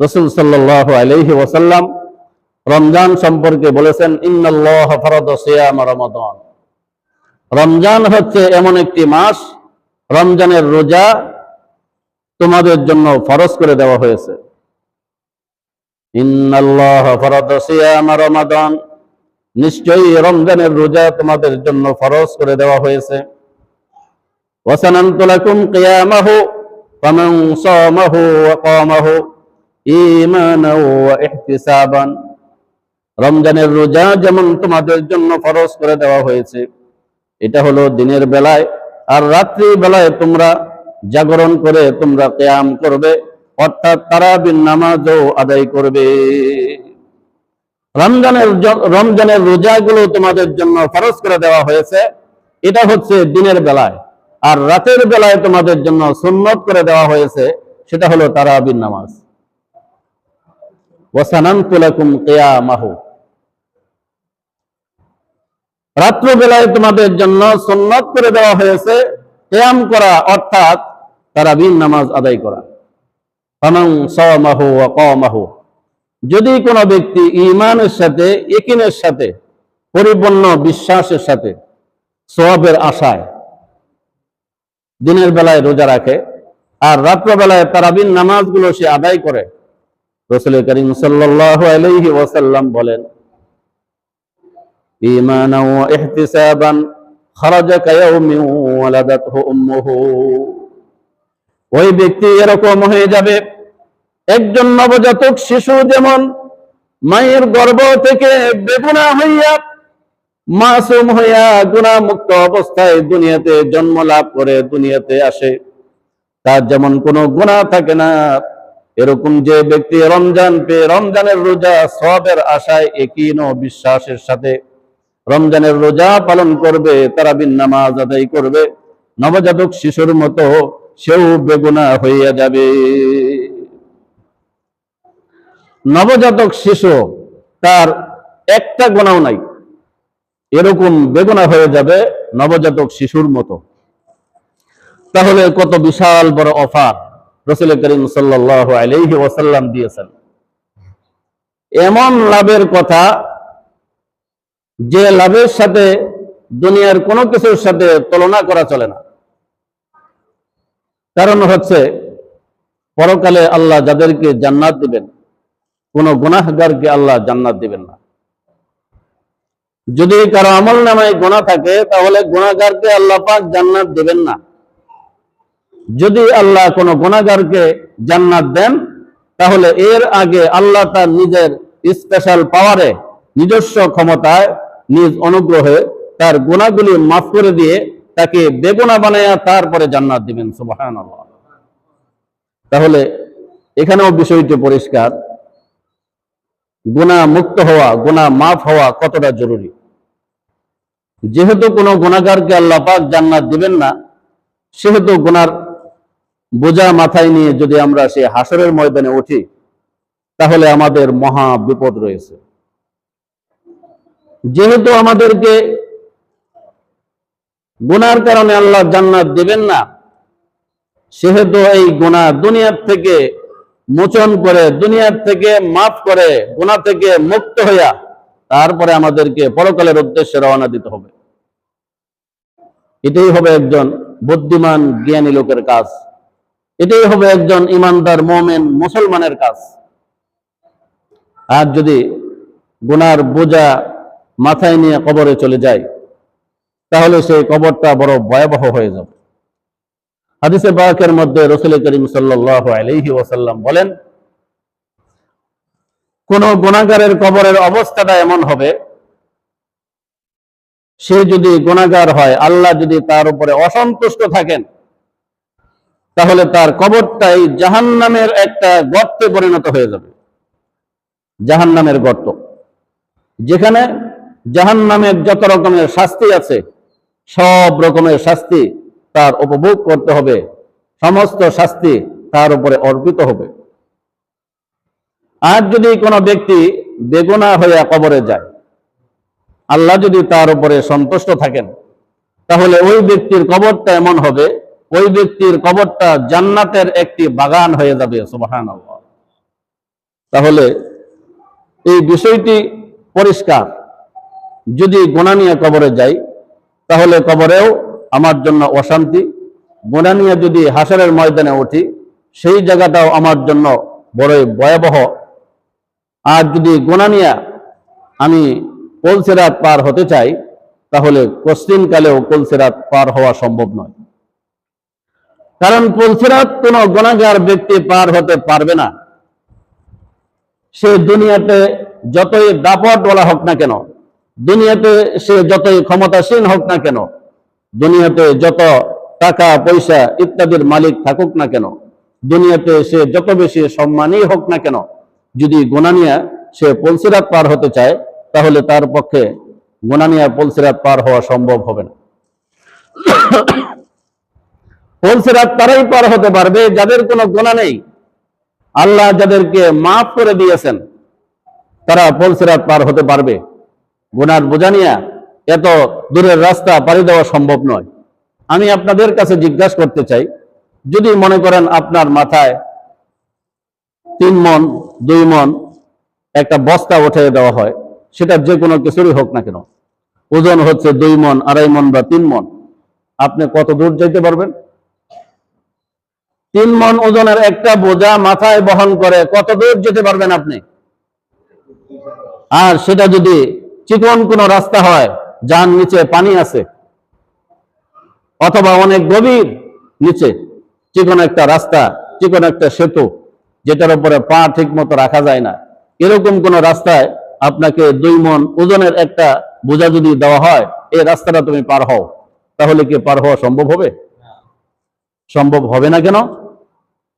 রসুল সাল্লাহ আলহি ওসাল্লাম রমজান সম্পর্কে বলেছেন ইন্দন রমজান হচ্ছে এমন একটি মাস, রমজানের রোজা তোমাদের জন্য ফরজ করে দেওয়া হয়েছে। নিশ্চয়ই রমজানের রোজা তোমাদের জন্য ফরজ করে দেওয়া হয়েছে। ওয়াসানান্তলাকুম কিয়ামাহু, ফামান সামাহু ওয়া রমজানের রোজা যেমন তোমাদের জন্য ফরজ করে দেওয়া হয়েছে, এটা হলো দিনের বেলায়। আর রাত্রি বেলায় তোমরা জাগরণ করে তোমরা কেয়াম করবে, অর্থাৎ তারাবিন নামাজও আদায় করবে। রমজানের রমজানের রোজাগুলো তোমাদের জন্য ফরজ করে দেওয়া হয়েছে, এটা হচ্ছে দিনের বেলায়। আর রাতের বেলায় তোমাদের জন্য সুন্নত করে দেওয়া হয়েছে, সেটা হলো তারাবিন নামাজ। ওয়াসানান্তু লাকুম কিয়ামাহু। রাত্র বেলায় তোমাদের জন্য সুন্নত করে দেওয়া হয়েছে করা অর্থাৎ নামাজ আদায় করা। যদি কোনো ব্যক্তি ইমানের সাথে, ইকিনের সাথে, পরিপূর্ণ বিশ্বাসের সাথে সওয়াবের আশায় দিনের বেলায় রোজা রাখে আর রাত্রবেলায় তারাবিন নামাজগুলো সে আদায় করে রসুল করিম ওয়াসাল্লাম বলেন ওই ব্যক্তি এরকম হয়ে যাবে, একজন নবজাতক শিশু যেমন মায়ের গর্ভ থেকে বেগুনা হইয়া মাসুম হইয়া গুণা মুক্ত অবস্থায় দুনিয়াতে জন্ম লাভ করে, দুনিয়াতে আসে, তার যেমন কোনো গুণা থাকে না। এরকম যে ব্যক্তি রমজান পেয়ে রমজানের রোজা সবের আশায় একই বিশ্বাসের সাথে রমজানের রোজা পালন করবে তারা বিন নামাজ আদায় করবে, নবজাতক শিশুর মতো সেও বেগুনা হইয়া যাবে। নবজাতক শিশু তার একটা গুণাও নাই, এরকম বেগুনা হয়ে যাবে নবজাতক শিশুর মতো। তাহলে কত বিশাল বড় অফার। রসুল করিম সাল্লাহ ওসাল্লাম দিয়েছেন। এমন লাভের কথা যে লাভের সাথে দুনিয়ার কোনো কিছুর সাথে তুলনা করা চলে না। কারণ হচ্ছে, পরকালে আল্লাহ যাদেরকে জান্নাত দিবেন, কোন গুনাহগারকে আল্লাহ জান্নাত দিবেন না। যদি কারও আমল নামায় গোনা থাকে, তাহলে গুণাগারকে আল্লাহ পাক জান্নাত দিবেন না। যদি আল্লাহ কোন গুণাগারকে জান্নাত দেন, তাহলে এর আগে আল্লাহ তার নিজের স্পেশাল পাওয়ারে নিজস্ব ক্ষমতায় নিজ অনুগ্রহে তার গুণাগুলি মাফ করে দিয়ে তাকে বেগুনা বানায়া তারপরে জান্নাত দিবেন সুবাহান তাহলে এখানেও বিষয়টি পরিষ্কার। গুণা মুক্ত হওয়া গুণা মাফ হওয়া কতটা জরুরি? যেহেতু কোনো গুণাগারকে আল্লাহ পাক জান্নাত দিবেন না, সেহেতু গুনার বোঝা মাথায় নিয়ে যদি আমরা সেই হাসরের ময়দানে উঠি, তাহলে আমাদের মহা বিপদ রয়েছে। যেহেতু আমাদেরকে গুনার কারণে আল্লাহ জান্নাত দিবেন না, সেহেতু এই গুণা দুনিয়ার থেকে মোচন করে, দুনিয়ার থেকে মাফ করে গুণা থেকে মুক্ত হইয়া তারপরে আমাদেরকে পরকালের উদ্দেশ্যে রওনা দিতে হবে। এটাই হবে একজন বুদ্ধিমান, জ্ঞানী লোকের কাজ। এটাই হবে একজন ইমানদার মোমেন মুসলমানের কাজ। আর যদি গুনার বোঝা মাথায় নিয়ে কবরে চলে যায়, তাহলে সেই কবরটা বড় ভয়াবহ হয়ে যাবে। হাদিসে পাকের মধ্যে রসুল করিম সাল্লাহ ওসাল্লাম বলেন, কোন গুণাগারের কবরের অবস্থাটা এমন হবে, সে যদি গুণাগার হয়, আল্লাহ যদি তার উপরে অসন্তুষ্ট থাকেন তাহলে তার কবরটাই জাহান নামের একটা গর্তে পরিণত হয়ে যাবে। জাহান নামের গর্ত। যেখানে জাহান নামের যত রকমের শাস্তি আছে, সব রকমের শাস্তি তার উপভোগ করতে হবে। সমস্ত শাস্তি তার উপরে অর্পিত হবে। আর যদি কোনো ব্যক্তি বেগুনা হইয়া কবরে যায়, আল্লাহ যদি তার উপরে সন্তুষ্ট থাকেন, তাহলে ওই ব্যক্তির কবরটা এমন হবে ওই ব্যক্তির কবরটা জান্নাতের একটি বাগান হয়ে যাবে তাহলে এই বিষয়টি পরিষ্কার। যদি গোনা নিয়ে কবরে যাই, তাহলে কবরেও আমার জন্য অশান্তি। গোনা নিয়ে যদি হাসরের ময়দানে উঠি, সেই জায়গাটাও আমার জন্য বড়ই ভয়াবহ। আর যদি গোনা নিয়ে আমি কলসেরাত পার হতে চাই, তাহলে কশ্চিন কালেও কলসেরাত পার হওয়া সম্ভব নয়। কারণ কলসেরাত কোন গোনাগার ব্যক্তি পার হতে পারবে না। সে দুনিয়াতে যতই দাপট বলা হোক না কেন, দুনিয়াতে সে যতই ক্ষমতাসীন হোক না কেন, দুনিয়াতে যত টাকা, পয়সা ইত্যাদির মালিক থাকুক না কেন, দুনিয়াতে সে যত বেশি সম্মানই হোক না কেন, যদি গোনানিয়া সে পলসিরাত পার হতে চায়, তাহলে তার পক্ষে গোনানিয়া পলসিরাত পার হওয়া সম্ভব হবে না। পলসিরাত তারাই পার হতে পারবে, যাদের কোনো গোনা নেই। আল্লাহ যাদেরকে মাফ করে দিয়েছেন, তারা পলসিরাত পার হতে পারবে। গুনার বোঝা নিয়ে এত দূরের রাস্তা পাড়ি দেওয়া সম্ভব নয়। আমি আপনাদের কাছে জিজ্ঞাসা করতে চাই, যদি মনে করেন আপনার মাথায় তিন মন, দুই মন, একটা বস্তা উঠে দেওয়া হয়, সেটা যে কোনো কিছুরই হোক না কেন, ওজন হচ্ছে দুই মন, আড়াই মন বা তিন মন, আপনি কত দূর যেতে পারবেন? তিন মন ওজনের একটা বোঝা মাথায় বহন করে, কত দূর যেতে পারবেন আপনি? আর সেটা যদি চিকন কোনো রাস্তা হয়, যার নিচে পানি আছে, অথবা অনেক গভীর নিচে, চিকন একটা রাস্তা, চিকন একটা সেতু, যেটার উপরে পা ঠিক মতো রাখা যায় না, এরকম কোন রাস্তায় আপনাকে দুই মন ওজনের একটা বোঝা যদি দেওয়া হয়, এই রাস্তাটা তুমি পার হও, তাহলে কি পার হওয়া সম্ভব হবে? সম্ভব হবে না কেন?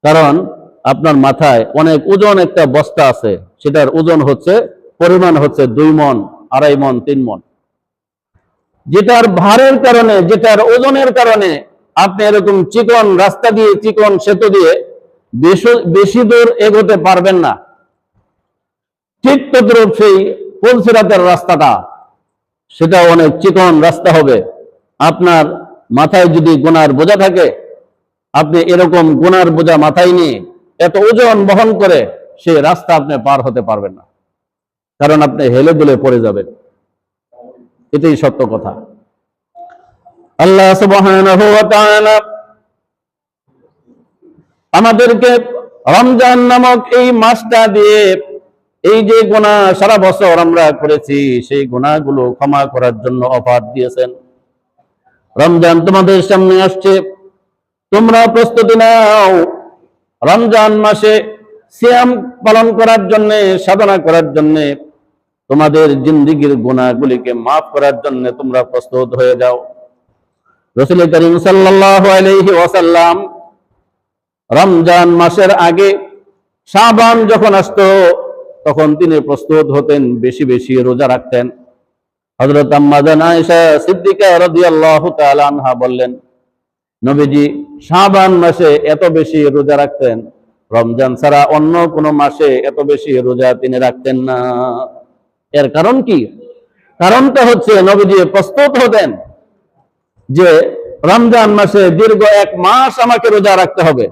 কারণ আপনার মাথায় অনেক ওজন একটা বস্তা আছে, সেটার ওজন হচ্ছে, পরিমাণ হচ্ছে দুই মন, আড়াই মন, তিন মন। যেটার ভারের কারণে, যেটার ওজনের কারণে আপনি এরকম চিকন রাস্তা দিয়ে, চিকন সেতু দিয়ে বেশ- দূর এগোতে পারবেন না। ঠিক তদ্রুপ সেই পলসিরাতের রাস্তাটা সেটা অনেক চিকন রাস্তা হবে। আপনার মাথায় যদি গোনার বোঝা থাকে আপনি এরকম গোনার বোঝা মাথায় নিয়ে এত ওজন বহন করে সে রাস্তা আপনি পার হতে পারবেন না। কারণ আপনি হেলে দুলে পড়ে যাবেন। এটাই সত্য কথা। আল্লাহ আমাদেরকে রমজান নামক এই মাসটা দিয়ে এই যে গোনা সারা বছর আমরা করেছি, সেই গোনাগুলো ক্ষমা করার জন্য অফার দিয়েছেন। রমজান তোমাদের সামনে আসছে। তোমরা প্রস্তুতি নাও। রমজান মাসে সিয়াম পালন করার জন্য, সাধনা করার জন্য, তোমাদের জিন্দিগির গুণাগুলিকে মাফ করার জন্য তোমরা প্রস্তুত হয়ে যাও। রসুল করিম আলাইহি ওয়াসাল্লাম রমজান মাসের আগে শাবান যখন আসতো, তখন তিনি প্রস্তুত হতেন, বেশি বেশি রোজা রাখতেন। হযরত আম্মাজান আয়েশা সিদ্দিকা রাদিয়াল্লাহু তাআলা আনহা বললেন নবীজি শাবান মাসে এত বেশি রোজা রাখতেন। রমজান ছাড়া অন্য কোনো মাসে এত বেশি রোজা তিনি রাখতেন না। এর কারণ কি? কারণটা হচ্ছে নবীজি প্রস্তুত হতেন যে রমজান মাসে দীর্ঘ এক মাস আমাকে রোজা রাখতে হবে।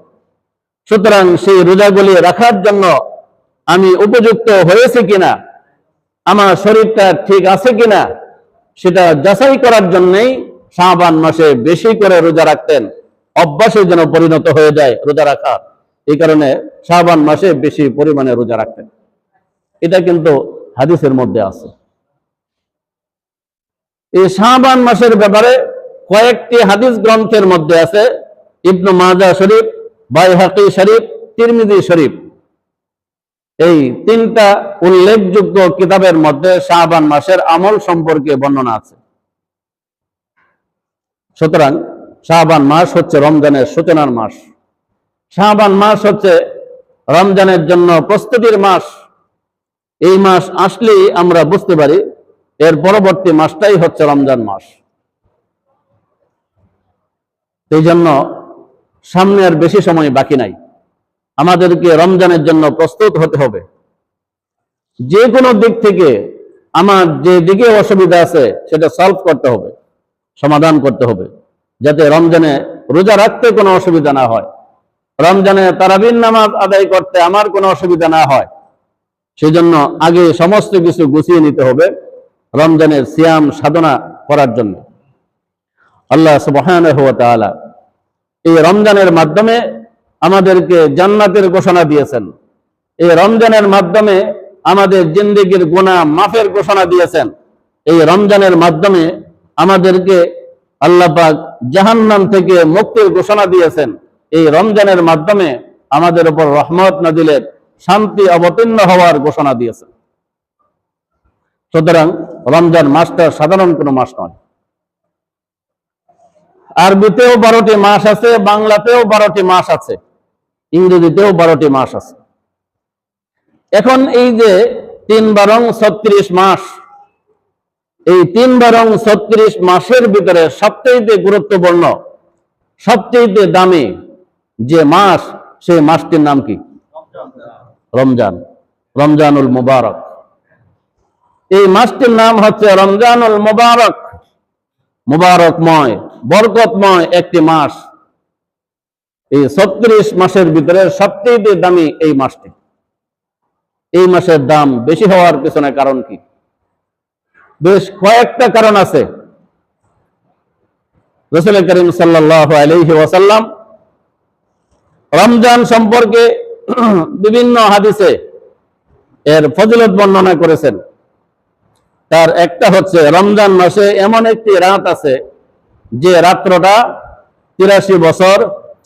সুতরাং সেই রোজাগুলি রাখার জন্য আমি উপযুক্ত হয়েছে কিনা, আমার শরীরটা ঠিক আছে কিনা, সেটা যাচাই করার জন্যই শাহবান মাসে বেশি করে রোজা রাখতেন, অভ্যাসে যেন পরিণত হয়ে যায় রোজা রাখা, এই কারণে শাহবান মাসে বেশি পরিমাণে রোজা রাখতেন। এটা কিন্তু হাদিসের মধ্যে আছে। এই শাহবান মাসের ব্যাপারে কয়েকটি হাদিস গ্রন্থের মধ্যে আছে, ইবনু মাজা শরীফ, বাইহাকি শরীফ, তিরমিজি শরীফ। এই তিনটা উল্লেখযোগ্য কিতাবের মধ্যে শাহবান মাসের আমল সম্পর্কে বর্ণনা আছে। সুতরাং শাহবান মাস হচ্ছে রমজানের সূচনার মাস। শাহবান মাস হচ্ছে রমজানের জন্য প্রস্তুতির মাস। এই মাস আসলেই আমরা বুঝতে পারি এর পরবর্তী মাসটাই হচ্ছে রমজান মাস। এই জন্য সামনে আর বেশি সময় বাকি নাই। আমাদেরকে রমজানের জন্য প্রস্তুত হতে হবে। যে কোনো দিক থেকে আমার যে দিকে অসুবিধা আছে সেটা সলভ করতে হবে। সমাধান করতে হবে, যাতে রমজানে রোজা রাখতে কোনো অসুবিধা না হয়। রমজানে তারাবিন নামাজ আদায় করতে আমার কোনো অসুবিধা না হয়। সেজন্য আগে সমস্ত কিছু গুছিয়ে নিতে হবে রমজানের সিয়াম সাধনা করার জন্য। আল্লাহ তাআলা এই রমজানের মাধ্যমে আমাদেরকে জান্নাতের ঘোষণা দিয়েছেন। এই রমজানের মাধ্যমে আমাদের জিন্দেগির গুনাহ মাফের ঘোষণা দিয়েছেন। এই রমজানের মাধ্যমে আমাদেরকে আল্লাহ পাক জাহান্নাম থেকে মুক্তির ঘোষণা দিয়েছেন। এই রমজানের মাধ্যমে আমাদের উপর রহমত নাজিলের শান্তি অবতীর্ণ হওয়ার ঘোষণা দিয়েছেন। সুতরাং রমজান মাসটা সাধারণ কোনো মাস নয়। আরবিতেও বারোটি মাস আছে, বাংলাতেও বারোটি মাস আছে, ইংরেজিতেও বারোটি মাস আছে। এখন এই যে তিন বারং ছত্রিশ মাস এই তিন বারং ছত্রিশ মাসের ভিতরে সবচেয়ে গুরুত্বপূর্ণ, সবচেয়ে দামি যে মাস, সেই মাসটির নাম কি? রমজান। রমজানুল মুবারক। এই মাসটির নাম হচ্ছে রমজানুল মুবারক। মুবারকময়, বরকতময় একটি মাস। এই ছত্রিশ মাসের ভিতরে সবচেয়ে দামি এই মাসটি। এই মাসের দাম বেশি হওয়ার পিছনে কারণ কি? বেশ কয়েকটা কারণ আছে। রসুল করিম সাল্লাহ আলহি রমজান সম্পর্কে বিভিন্ন হাদিসে এর ফজিলত বর্ণনা করেছেন। তার একটা হচ্ছে, রমজান মাসে এমন একটি রাত আছে যে রাত্রটা তিরাশি বছর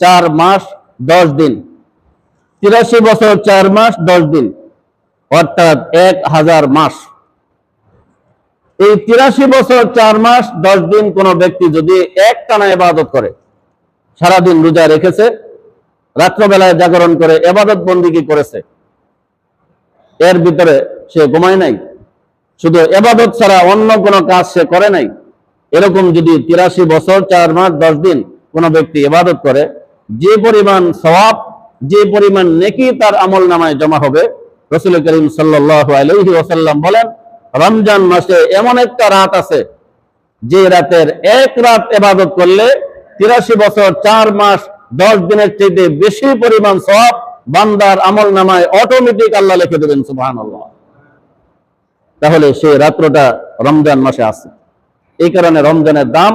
চার মাস দশ দিন। তিরাশি বছর চার মাস দশ দিন, অর্থাৎ এক হাজার মাস। এই তিরাশি বছর চার মাস, দশ দিন কোন ব্যক্তি যদি এক টানা এবাদত করে, সারাদিন রোজা রেখেছে, রাত্রবেলায় জাগরণ করে এবাদত বন্দিগি করেছে, এর ভিতরে সে ঘুমায় নাই, শুধু এবাদত ছাড়া অন্য কোনো কাজ সে করে নাই, এরকম যদি তিরাশি বছর, চার মাস, দশ দিন কোনো ব্যক্তি এবাদত করে, যে পরিমাণ সওয়াব, যে পরিমাণ নেকি তার আমল নামায় জমা হবে, রসুল করিম সাল্লাহ আলহি ওসাল্লাম বলেন রমজান মাসে এমন একটা রাত আছে, যে রাতের এক রাত এবাদত করলে তিরাশি বছর, চার মাস, দশ দিনের চাইতে বেশি পরিমাণ সব বান্দার আমল নামায় অটোমেটিক আল্লাহ লিখে দেবেন সুবাহান তাহলে সেই রাত্রটা রমজান মাসে আছে। এই কারণে রমজানের দাম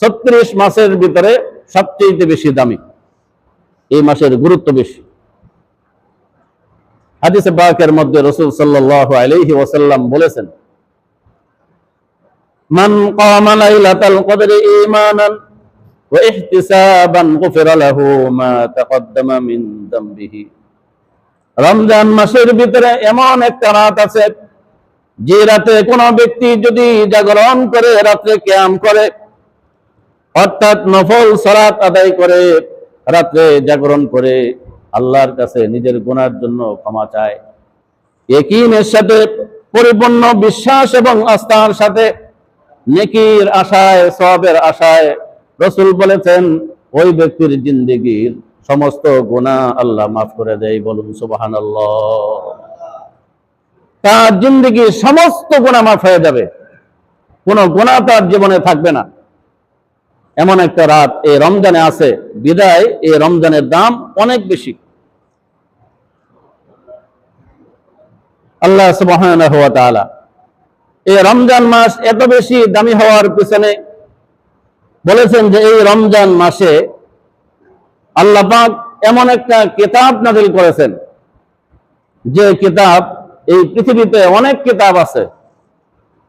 ছত্রিশ মাসের ভিতরে সবচেয়ে বেশি দামি। এই মাসের গুরুত্ব বেশি। পাকের মধ্যে রসুল সাল্লাহ আলাইহি ওয়াসাল্লাম বলেছেন, মান লাইলাতাল কদরি ঈমানান ওয়া ইহতিসাবান গুফিরা লাহু মা তাকদ্দামা মিন যামবিহি রমজান মাসের ভিতরে এমন একটা রাত আছে, যে রাতে কোন ব্যক্তি যদি জাগরণ করে রাত্রে ক্যাম করে, অর্থাৎ নফল সালাত আদায় করে রাত্রে জাগরণ করে আল্লাহর কাছে নিজের গুনার জন্য ক্ষমা চায়। একিনের সাথে পরিপূর্ণ বিশ্বাস এবং আস্থার সাথে নেকির আশায় সবের আশায় রসুল বলেছেন, ওই ব্যক্তির জিন্দিগির সমস্ত গুণা আল্লাহ মাফ করে দেয় বলুন সুবাহান তার জিন্দিগির সমস্ত গুণা মাফ হয়ে যাবে। কোন গুণা তার জীবনে থাকবে না। এমন একটা রাত, এই রমজানে আছে। বিদায়, এই রমজানের দাম অনেক বেশি। আল্লাহ তাআলা। এই রমজান মাস এত বেশি দামি হওয়ার পিছনে বলেছেন যে এই রমজান মাসে আল্লাহ পাক এমন একটা কিতাব নাজিল করেছেন, যে কিতাব, এই পৃথিবীতে অনেক কিতাব আছে।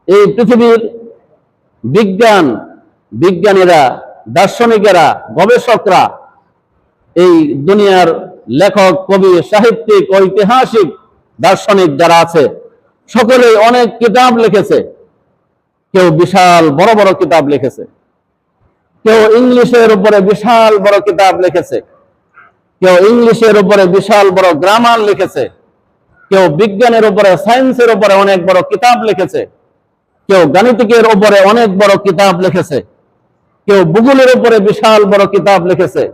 এই পৃথিবীর বিজ্ঞান, বিজ্ঞানীরা, দার্শনিকেরা, গবেষকরা, এই দুনিয়ার লেখক, কবি, সাহিত্যিক, ঐতিহাসিক দার্শনিক যারা আছে সকলে অনেক কিতাব লিখেছে। কেউ বিশাল বড় বড় কিতাব লিখেছে। কেউ ইংলিশের উপরে বিশাল বড় কিতাব লিখেছে। কেউ ইংলিশের উপরে বিশাল বড় গ্রামার লিখেছে। কেউ বিজ্ঞানের উপরে, সায়েন্সের উপরে অনেক বড় কিতাব লিখেছে। কেউ গাণিতিকের উপরে অনেক বড় কিতাব লিখেছে। কেউ ভূগোলের উপরে বিশাল বড় কিতাব লিখেছে।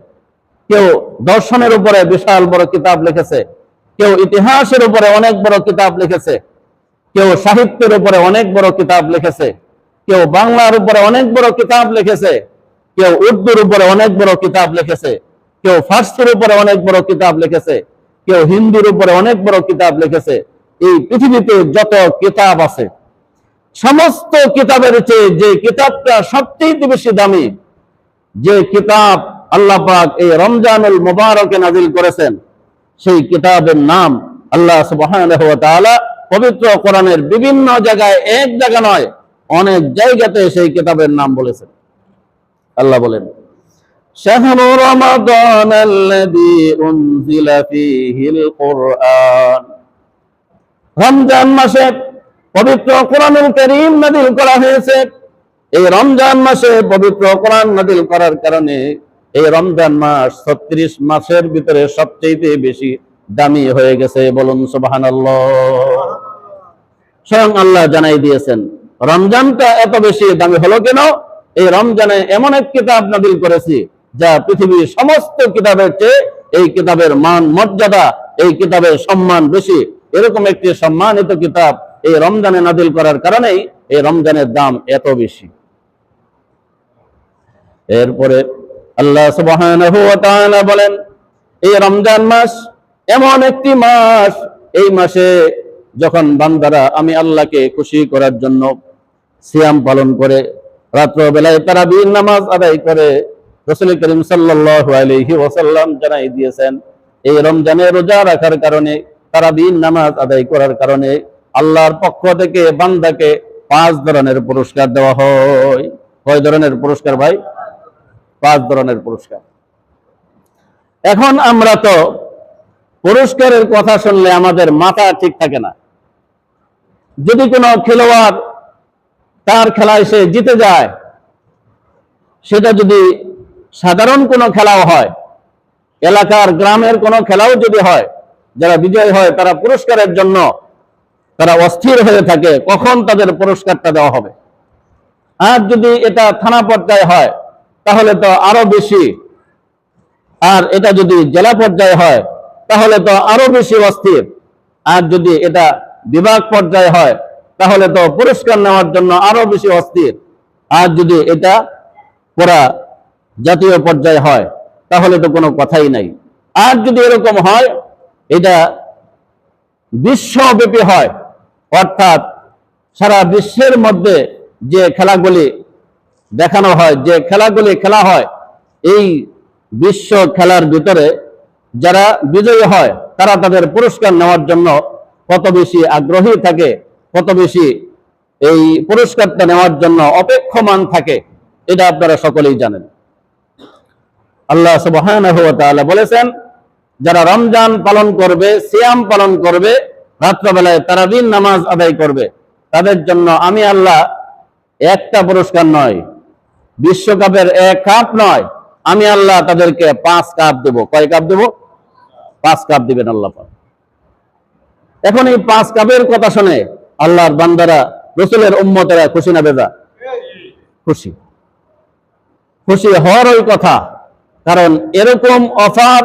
কেউ দর্শনের উপরে বিশাল বড় কিতাব লিখেছে। কেউ ইতিহাসের উপরে অনেক বড় কিতাব লিখেছে, কেউ সাহিত্যের উপরে অনেক বড় কিতাব লিখেছে, কেউ বাংলার উপরে অনেক বড় কিতাব লিখেছে, কেউ উর্দুর উপরে অনেক বড় কিতাব লিখেছে, কেউ ফার্সির উপরে অনেক বড় কিতাব লিখেছে, কেউ হিন্দির উপরে অনেক বড় কিতাব লিখেছে, এই পৃথিবীতে যত কিতাব আছে, সমস্ত কিতাবের চেয়ে যে কিতাবটা সবচেয়ে বেশি দামি, যে কিতাব আল্লাহ পাক এই রমজানুল মুবারকে নাজিল করেছেন সেই কিতাবের নাম আল্লাহ ওয়া পবিত্র কোরআনের বিভিন্ন জায়গায় এক জায়গা নয়, অনেক জায়গাতে সেই কিতাবের নাম বলেছেন। আল্লাহ বলেন রমজান মাসে পবিত্র কোরআনুল কারীম নাযিল করা হয়েছে। এই রমজান মাসে পবিত্র কোরআন নাযিল করার কারণে এই রমজান মাস 36 মাসের ভিতরে সবচেয়ে বেশি দামি হয়ে গেছে, বলুন সুবহানাল্লাহ। স্বয়ং আল্লাহ জানাই দিয়েছেন, রমজানটা এত বেশি দামি হলো কেন? এই রমজানে এমন এক কিতাব নাদিল করেছি, যা পৃথিবীর সমস্ত কিতাবের চেয়ে এই কিতাবের মান, মর্যাদা, এই কিতাবের সম্মান বেশি। এরকম একটি সম্মানিত কিতাব এই রমজানে নাদিল করার কারণেই এই রমজানের দাম এত বেশি। এরপরে আল্লাহ সুবহানাহু বলেন, এই রমজান মাস এমন একটি মাস, এই মাসে যখন বান্দারা আমি আল্লাহকে খুশি করার জন্য সিয়াম পালন করে রাত্র বেলায় তারা বীর নামাজ আদায় করে, রসুল করিম সাল্লাল্লাহু আলাইহি ওয়াসাল্লাম জানাই দিয়েছেন, এই রমজানে রোজা রাখার কারণে তারা বীর নামাজ আদায় করার কারণে আল্লাহর পক্ষ থেকে বান্দাকে পাঁচ ধরনের পুরস্কার দেওয়া হয়। কয় ধরনের পুরস্কার ভাই? পাঁচ ধরনের পুরস্কার। এখন আমরা তো পুরস্কারের কথা শুনলে আমাদের মাথা ঠিক থাকে না। যদি কোনো খেলোয়াড় তার খেলায় সে জিতে যায়, সেটা যদি সাধারণ কোনো খেলাও হয়, এলাকার গ্রামের কোনো খেলাও যদি হয়, যারা বিজয় হয় তারা পুরস্কারের জন্য তারা অস্থির হয়ে থাকে, কখন তাদের পুরস্কারটা দেওয়া হবে? আর যদি এটা থানা পর্যায়ে হয় তাহলে তো আরও বেশি। আর এটা যদি জেলা পর্যায়ে হয়, তাহলে তো আরও বেশি অস্থির। আর যদি এটা বিভাগ পর্যায়ে হয়, তাহলে তো পুরস্কার নেওয়ার জন্য আরও বেশি অস্থির। আর যদি এটা পুরা জাতীয় পর্যায়ে হয়, তাহলে তো কোনো কথাই নাই। আর যদি এরকম হয়, এটা বিশ্বব্যাপী হয়, অর্থাৎ সারা বিশ্বের মধ্যে যে খেলাগুলি দেখানো হয়, যে খেলাগুলি খেলা হয়, এই বিশ্ব খেলার ভিতরে যারা বিজয়ী হয়, তারা তাদের পুরস্কার নেওয়ার জন্য কত বেশি আগ্রহী থাকে, কত বেশি এই পুরস্কারটা নেওয়ার জন্য অপেক্ষমান থাকে, এটা আপনারা সকলেই জানেন। আল্লাহ তাআলা বলেছেন, যারা রমজান পালন করবে, সিয়াম পালন করবে, রাত্রবেলায় তারা তারাবিন নামাজ আদায় করবে, তাদের জন্য আমি আল্লাহ একটা পুরস্কার নয় বিশ্বকাপের এক কাপ নয়। আমি আল্লাহ তাদেরকে পাঁচ কাপ দেব। কয় কাপ দেব? পাঁচ কাপ দিবেন আল্লাহ এখন এই পাঁচ কাপের কথা শুনে আল্লাহর বান্দারা, রসুলের উম্মতেরা খুশি না বেজা? খুশি। খুশি হওয়ার ওই কথা। কারণ এরকম অফার,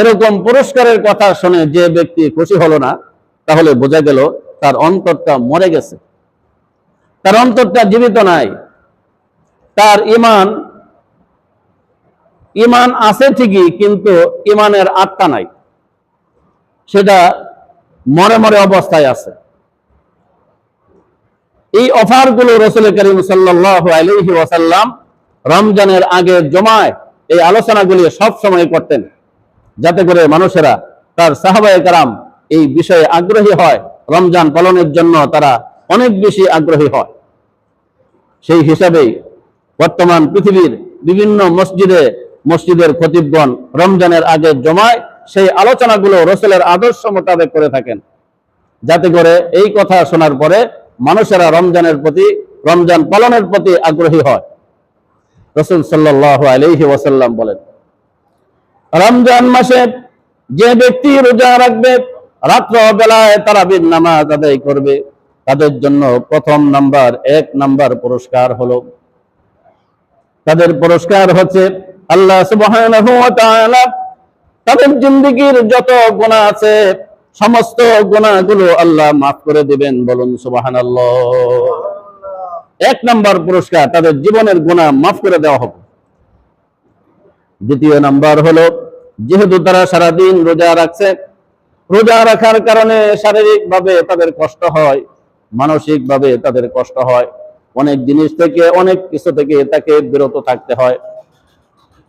এরকম পুরস্কারের কথা শুনে যে ব্যক্তি খুশি হলো না, তাহলে বোঝা গেল তার অন্তরটা মরে গেছে। তার অন্তরটা জীবিত নাই। তার ইমান ইমান আছে ঠিকই, কিন্তু ইমানের আত্মা নাই। সেটা মরে মরে অবস্থায় আছে। এই অফারগুলো রসুল করিম সাল্লাহ আলহি রমজানের আগে জমায় এই আলোচনাগুলি সব সময় করতেন, যাতে করে মানুষেরা তার সাহাবায়ে কারাম এই বিষয়ে আগ্রহী হয়, রমজান পালনের জন্য তারা অনেক বেশি আগ্রহী হয়। সেই হিসাবেই বর্তমান পৃথিবীর বিভিন্ন মসজিদে মসজিদের খতিবগণ রমজানের আগে জমায়, সেই আলোচনাগুলো রসুলের আদর্শ মোতাবেক করে থাকেন। যাতে করে এই কথা শোনার পরে মানুষেরা রমজানের প্রতি, রমজান পালনের প্রতি আগ্রহী হয়। রসুল সাল্লাহ আলহি ওয়াসাল্লাম বলেন, রমজান মাসে যে ব্যক্তি রোজা রাখবে রাত্র বেলায় তারাবির নামাজ আদায় করবে। তাদের জন্য প্রথম নাম্বার, এক নাম্বার পুরস্কার হলো তাদের পুরস্কার হচ্ছে আল্লাহ সুবহানাহু ওয়া তাআলা। তাদের জিন্দেগীর যত গুনাহ আছে, সমস্ত গুনাহগুলো আল্লাহ মাফ করে দিবেন, বলুন সুবহানাল্লাহ। এক নাম্বার পুরস্কার, তাদের জীবনের গুনাহ মাফ করে দেওয়া হবে। দ্বিতীয় নাম্বার হলো, যেহেতু তারা সারাদিন রোজা রাখছে, রোজা রাখার কারণে শারীরিক ভাবে তাদের কষ্ট হয় মানসিক ভাবে তাদের কষ্ট হয়। অনেক জিনিস থেকে, অনেক কিছু থেকে তাকে বিরত থাকতে হয়।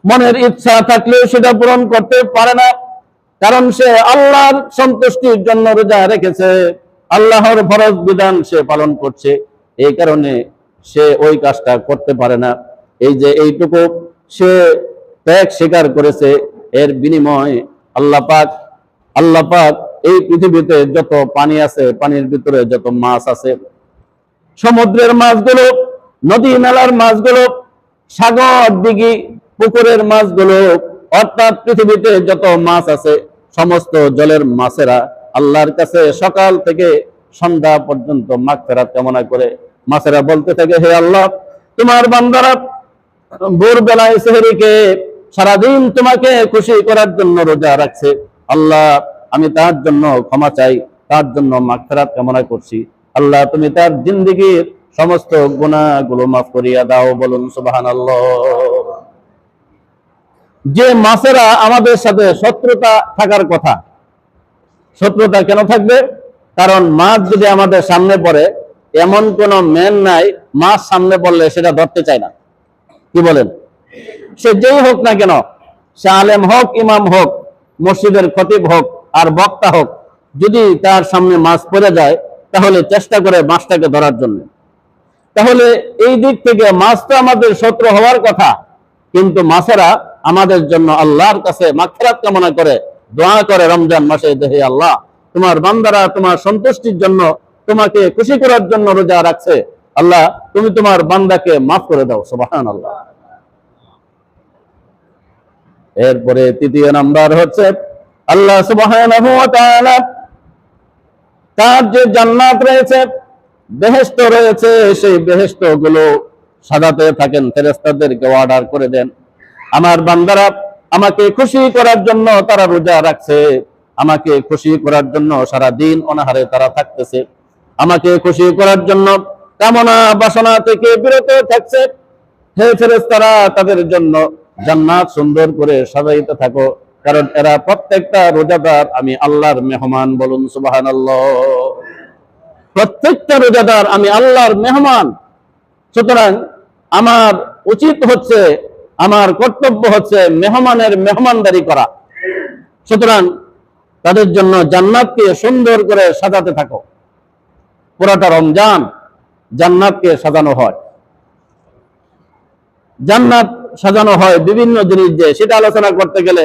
মনের ইচ্ছা থাকলেও সেটা পূরণ করতে পারে না, কারণ সে আল্লাহর সন্তুষ্টির জন্য রোজা রেখেছে। আল্লাহর ফরজ বিধান সে পালন করছে, এই কারণে সে ওই কাজটা করতে পারে না। এই যে এইটুকু সে ত্যাগ স্বীকার করেছে, এর বিনিময়ে আল্লাহ পাক আল্লাহ পাক এই পৃথিবীতে যত পানি আছে, পানির ভিতরে যত মাছ আছে সমুদ্রের মাছগুলো, নদী নালার মাছগুলো, সাগর দিঘি পুকুরের মাছগুলো, অর্থাৎ পৃথিবীতে যত মাছ আছে, সমস্ত জলের মাছেরা আল্লাহর কাছে সকাল থেকে সন্ধ্যা পর্যন্ত মাছ ফেরাত কামনা করে। মাছেরা বলতে থাকে, হে আল্লাহ, তোমার বান্দারা ভোর বেলায় সেহরিকে সারাদিন তোমাকে খুশি করার জন্য রোজা রাখছে। আল্লাহ, আমি তার জন্য ক্ষমা চাই, তার জন্য মাগফিরাত কামনা করছি। আল্লাহ, তুমি তার জিন্দগির সমস্ত গুনাহগুলো মাফ করিয়া দাও, বলুন সুবহানাল্লাহ। যে মাছেরা আমাদের সাথে শত্রুতা থাকার কথা, শত্রুতা কেন থাকবে? কারণ মাছ যদি আমাদের সামনে পড়ে, এমন কোন মেন নাই মাছ সামনে পড়লে সেটা ধরতে চায় না। কি বলেন? সে যেই হোক না কেন, সে আলেম হোক, ইমাম হোক, মসজিদের খতিব হোক, আর বক্তা হোক, যদি তার সামনে মাছ পড়ে যায় তাহলে চেষ্টা করে মাছটাকে ধরার জন্য। তাহলে এই দিক থেকে মাছ তো আমাদের শত্রু হওয়ার কথা, কিন্তু মাছেরা আমাদের জন্য আল্লাহর কাছে মাখরাত কামনা করে, দোয়া করে রমজান মাসে দেহে আল্লাহ, তোমার বান্দারা তোমার সন্তুষ্টির জন্য তোমাকে খুশি করার জন্য রোজা রাখছে। আল্লাহ, তুমি তোমার বান্দাকে মাফ করে দাও সুবহান আল্লাহ এরপরে তৃতীয় নাম্বার হচ্ছে, আল্লাহ তাআলা তার যে জান্নাত রয়েছে বেহেস্ত রয়েছে, সেই বেহেশতগুলো সাজাতে থাকেন, ফেরেশতাদেরকে অর্ডার করে দেন। আমার বান্দারা আমাকে খুশি করার জন্য তারা রোজা রাখছে, আমাকে খুশি করার জন্য সারা দিন অনাহারে তারা থাকতেছে। আমাকে খুশি করার জন্য কামনা বাসনা থেকে বিরত থাকছে। হে ফেরেস্তারা তাদের জন্য জান্নাত সুন্দর করে সাজাইতে থাকো। কারণ এরা প্রত্যেকটা রোজাদার আমি আল্লাহর মেহমান বলুন, সুবহানাল্লাহ। প্রত্যেকটা রোজাদার আমি আল্লাহর মেহমান। সুতরাং আমার উচিত হচ্ছে, আমার কর্তব্য হচ্ছে মেহমানের মেহমানদারি করা। সুতরাং তাদের জন্য জান্নাতকে সুন্দর করে সাজাতে থাকো। পুরাটা রমজান জান্নাতকে সাজানো হয়। জান্নাত সাজানো হয় বিভিন্ন জিনিস দিয়ে। সেটা আলোচনা করতে গেলে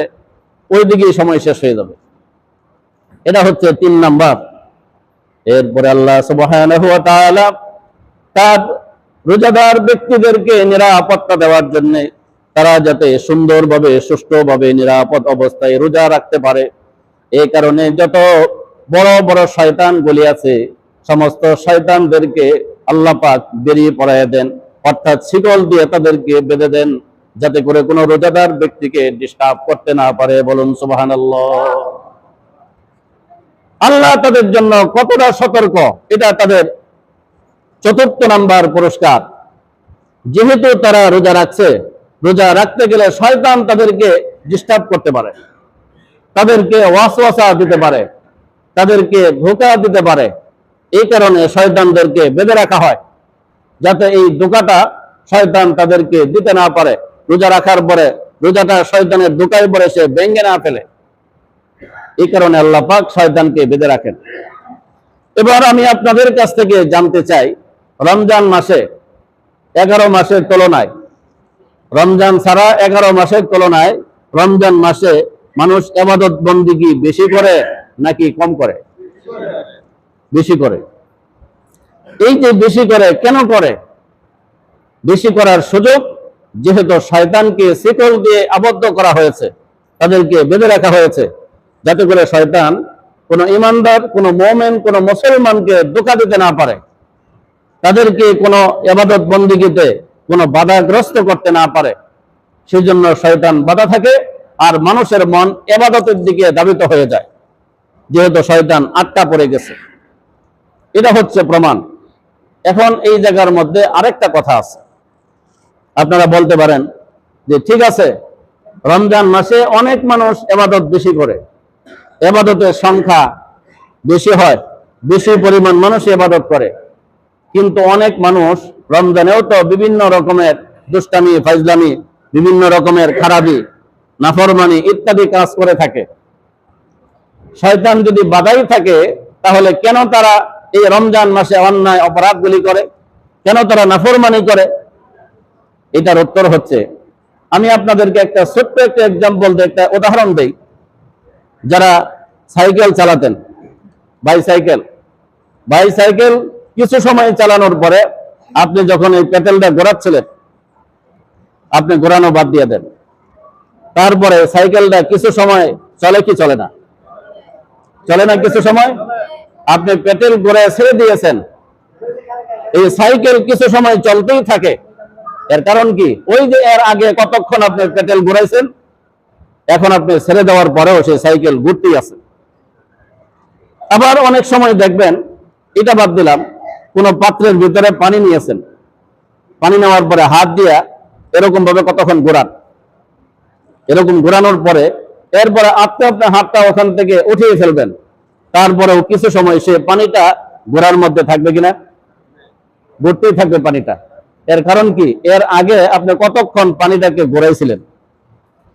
ওই দিকেই সময় শেষ হয়ে যাবে। এটা হচ্ছে তিন নাম্বার। এরপরে আল্লাহ তার রোজাদার ব্যক্তিদেরকে নিরাপত্তা দেওয়ার জন্য তারা যাতে সুন্দরভাবে, সুষ্ঠুভাবে নিরাপদ অবস্থায় রোজা রাখতে পারে। এই কারণে যত বড় বড় শয়তান গুলি আছে, সমস্ত শয়তানদেরকে আল্লাহ পাক বেরিয়ে পড়াইয়া দেন, অর্থাৎ শিকল দিয়ে তাদেরকে বেঁধে দেন। যাতে করে কোনো রোজাদার ব্যক্তিকে ডিস্টার্ব করতে না পারে, বলুন সুবহানাল্লাহ। আল্লাহ তাদের জন্য কতটা সতর্ক, এটা তাদের চতুর্থ নাম্বার পুরস্কার। যেহেতু তারা রোজা রাখছে, রোজা রাখতে গেলে শয়তান তাদেরকে ডিস্টার্ব করতে পারে। তাদেরকে ওয়াসওয়াসা দিতে পারে, তাদেরকে ধোকা দিতে পারে। এই কারণে শয়তানদেরকে বেঁধে রাখা হয়, যাতে এই ধোকাটা শয়তান তাদেরকে দিতে না পারে। রোজা রাখার পরে, রোজাটা শয়তানের ধোকায় পরে সে ভেঙ্গে না ফেলে। এই কারণে আল্লাহ পাক শয়তানকে বেঁধে রাখেন। এবার আমি আপনাদের কাছ থেকে জানতে চাই, রমজান মাসে এগারো মাসের তুলনায়, রমজান ছাড়া এগারো মাসের তুলনায় রমজান মাসে মানুষ এবাদত বন্দিগি বেশি করে নাকি কম করে? বেশি করে। এই যে বেশি করে কেন করে? বেশি করার সুযোগ যেহেতু শয়তানকে শিকল দিয়ে আবদ্ধ করা হয়েছে, তাদেরকে বেঁধে রাখা হয়েছে, যাতে করে শয়তান কোন ইমানদার, কোন মোমেন, কোন মুসলমানকে ধোকা দিতে না পারে। তাদেরকে কোনো এবাদত বন্দিগিতে কোনো বাধাগ্রস্ত করতে না পারে। সেই জন্য শয়তান বাধা থাকে আর মানুষের মন এবাদতের দিকে দাবিত হয়ে যায়, যেহেতু শয়তান আটকা পড়ে গেছে। এটা হচ্ছে প্রমাণ। এখন এই জায়গার মধ্যে আরেকটা কথা আছে। আপনারা বলতে পারেন যে ঠিক আছে, রমজান মাসে অনেক মানুষ এবাদত বেশি করে। এবাদতের সংখ্যা বেশি হয়, বেশি পরিমাণ মানুষ এবাদত করে। কিন্তু অনেক মানুষ রমজানেও তো বিভিন্ন রকমের দুষ্টামি ফাইজলামি বিভিন্ন রকমের খারাপি, নাফরমানি ইত্যাদি কাজ করে থাকে। শয়তান যদি বাধাই থাকে, তাহলে কেন তারা এই রমজান মাসে অন্যায় অপরাধগুলি করে? কেন তারা নাফরমানি করে? এটার উত্তর হচ্ছে, আমি আপনাদেরকে একটা ছোট্ট একটা এক্সাম্পল একটা উদাহরণ দেই। যারা সাইকেল চালাতেন বাইসাইকেল বাইসাইকেল কিছু সময় চালানোর পরে আপনি যখন এই পেটেলটা ঘোরাচ্ছিলেন, আপনি ঘোরানো বাদ দিয়ে দেন। তারপরে সাইকেলটা কিছু সময় চলে কি চলে না? চলে না কিছু সময়? আপনি পেটেল ঘুরে ছেড়ে দিয়েছেন। এই সাইকেল কিছু সময় চলতেই থাকে। এর কারণ কি? ওই যে এর আগে কতক্ষণ আপনি পেটেল ঘুরাইছেন, এখন আপনি ছেড়ে দেওয়ার পরেও সেই সাইকেল ঘুরতেই আছে। আবার অনেক সময় দেখবেন, এটা বাদ দিলাম, কোন পাত্রের ভিতরে পানি নিয়েছেন। পানি নেওয়ার পরে হাত দিয়া এরকম ভাবে কতক্ষণ ঘোরান? এরকম ঘোরানোর পরে এরপরে আপনি আপনার হাতটা ওখান থেকে উঠিয়ে ফেলবেন। তারপরেও কিছু সময় সে পানিটা ঘোরার মধ্যে থাকবে কিনা? ঘুরতেই থাকবে পানিটা। এর কারণ কি? এর আগে আপনি কতক্ষণ পানিটাকে ঘোরাইছিলেন?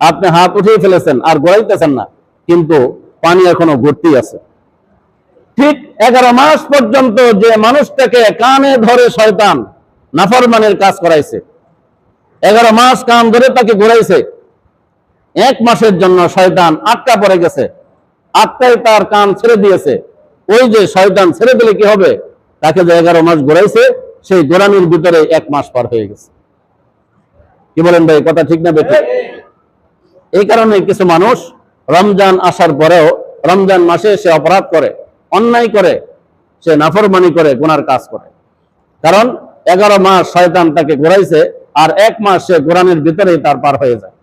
আপনি হাত উঠিয়ে ফেলেছেন আর ঘোরাইতেছেন না, কিন্তু পানি এখনও ঘুরতেই আছে। ঠিক এগারো মাস পর্যন্ত যে মানুষটাকে কানে ধরে শয়তান নাফরমানের কাজ করাইছে, এগারো মাস কান ধরে তাকে ঘুরাইছে, এক মাসের জন্য শয়তান আটকা পড়ে গেছে আটকায় তার কান ছেড়ে দিয়েছে। ওই যে শয়তান ছেড়ে দিলে কি হবে? তাকে যে এগারো মাস ঘুরাইছে সেই গোড়ানির ভিতরে এক মাস পার হয়ে গেছে। কি বলেন ভাই, কথা ঠিক না বেঠিক এই কারণে কিছু মানুষ রমজান আসার পরেও রমজান মাসে সে অপরাধ করে, অন্যায় করে, সে নাফরমানি করে, গুনার কাজ করে। কারণ এগারো মাস শয়তান তাকে ঘোরাইছে আর এক মাস সে কোরআনের ভিতরেই তার পার হয়ে যায়।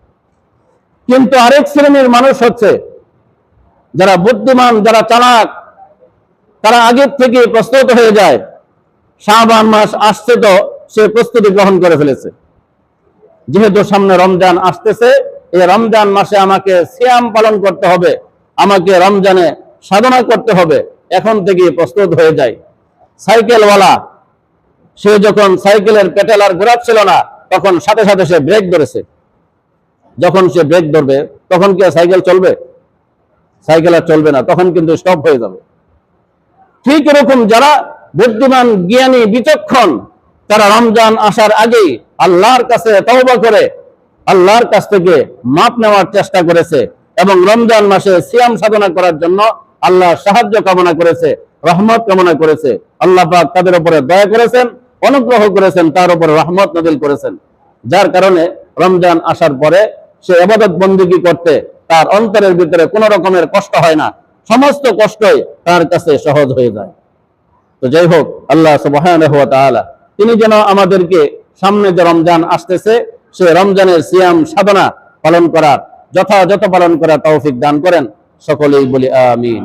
কিন্তু আরেক শ্রেণির মানুষ হচ্ছে, যারা বুদ্ধিমান, যারা চালাক, তারা আগের থেকে প্রস্তুত হয়ে যায় শাহবান মাস আসছে তো সে প্রস্তুতি গ্রহণ করে ফেলেছে। যেহেতু সামনে রমজান আসতেছে, এই রমজান মাসে আমাকে সিয়াম পালন করতে হবে, আমাকে রমজানে সাধনা করতে হবে, এখন থেকে প্রস্তুত হয়ে যায় সাইকেলওয়ালা, সে যখন সাইকেলের পেটেল আর ঘোরাচ্ছিল না, তখন সাথে সাথে সে ব্রেক ধরেছে। যখন সে ব্রেক ধরবে, তখন কি সাইকেল চলবে? সাইকেল আর চলবে না, তখন কিন্তু স্টপ হয়ে যাবে। ঠিক এরকম যারা বুদ্ধিমান, জ্ঞানী, বিচক্ষণ, তারা রমজান আসার আগেই আল্লাহর কাছে তওবা করে, আল্লাহর কাছ থেকে মাপ নেওয়ার চেষ্টা করেছে এবং রমজান মাসে সিয়াম সাধনা করার জন্য আল্লাহ সাহায্য কামনা করেছে, রহমত কামনা করেছে। আল্লাহ পাক তাদের উপরে দয়া করেছেন, অনুগ্রহ করেছেন, তার উপরে রহমত নাজিল করেছেন। যার কারণে রমজান আসার পরে সে এবাদত বন্দিগি করতে তার অন্তরের ভিতরে কোনো রকমের কষ্ট হয় না। সমস্ত কষ্টই তার কাছে সহজ হয়ে যায়। তো যাই হোক, আল্লাহ সুবাহ তিনি যেন আমাদেরকে সামনে যে রমজান আসতেছে, সে রমজানের সিয়াম সাধনা পালন করার, যথাযথ পালন করার তৌফিক দান করেন। সকলেই বলি আমিন।